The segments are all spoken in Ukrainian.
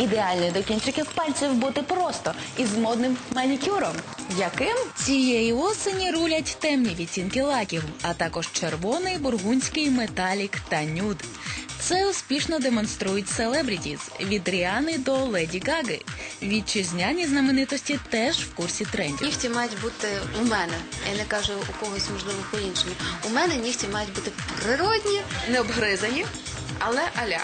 Ідеальною до кінчиків пальців бути просто із модним манікюром. Яким? Цієї осені рулять темні відтінки лаків, а також червоний, бургундський, металік та нюд. Це успішно демонструють селебрітіс від Ріани до Леді Гаги. Вітчизняні знаменитості теж в курсі трендів. Нігті мають бути у мене. Я не кажу у когось, можливо, по-іншому. У мене нігті мають бути природні, не обгризані, але аля.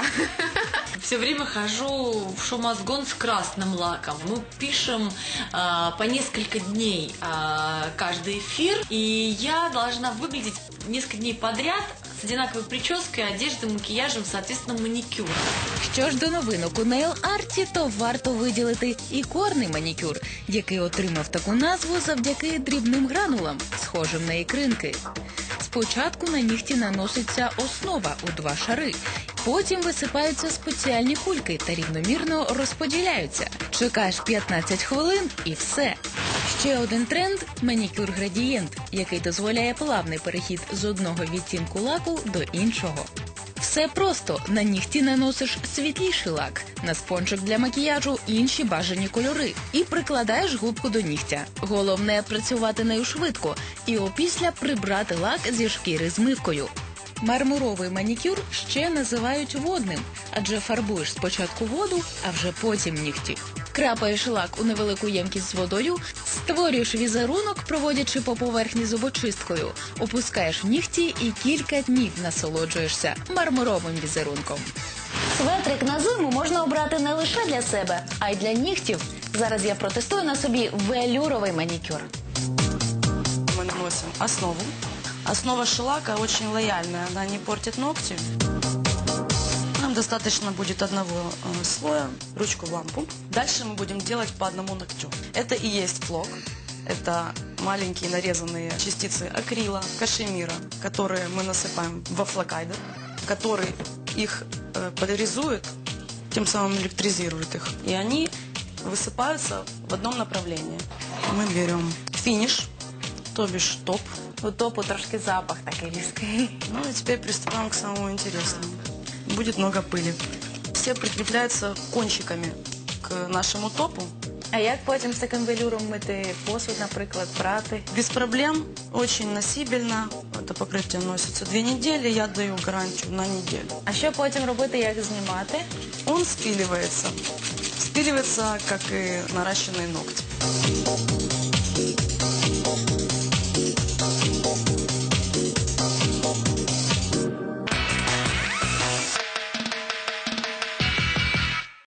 Все время хожу в шумозгон с красным лаком. Мы пишем а, по несколько дней а, каждый эфир, и я должна выглядеть несколько дней подряд с одинаковой прической, одеждой, макияжем, соответственно, маникюром. Що ж до новинок у нейл арті, то варто виділити ікорний манікюр, який отримав таку назву завдяки дрібним гранулам, схожим на ікринки. Спочатку на нігті наноситься основа у два шари, потім висипаються спеціальні кульки та рівномірно розподіляються. Чекаєш 15 хвилин і все. Ще один тренд манікюр градієнт, який дозволяє плавний перехід з одного відтінку лаку до іншого. Все просто на нігті наносиш світліший лак, на спончик для макіяжу інші бажані кольори і прикладаєш губку до нігтя. Головне працювати нею швидко і опісля прибрати лак зі шкіри змивкою. Мармуровий манікюр ще називають водним, адже фарбуєш спочатку воду, а вже потім нігті. Крапаєш лак у невелику ємкість з водою, створюєш візерунок, проводячи по поверхні зубочисткою, опускаєш нігті і кілька днів насолоджуєшся мармуровим візерунком. Светрик на зиму можна обрати не лише для себе, а й для нігтів. Зараз я протестую на собі велюровий манікюр. Мы наносим основу. Основа шелака очень лояльная, она не портит ногти. Достаточно будет одного э, слоя, ручку в лампу. Дальше мы будем делать по одному ногтю. Это и есть флок. Это маленькие нарезанные частицы акрила, кашемира, которые мы насыпаем во флокайдер, который их э, поляризует, тем самым электризирует их. И они высыпаются в одном направлении. Мы берем финиш, то бишь топ. У топу трошки запах такий різкий. Ну и теперь приступаем к самому интересному Будет много пыли. Все прикрепляются кончиками к нашему топу. А як потім з таким велюром мити посуд, наприклад, прати? Без проблем, очень носибельно. Это покрытие носится две недели, я даю гарантию на неделю. А що потім робити, як знімати? Он спиливается. Спиливается, как и наращенные ногти.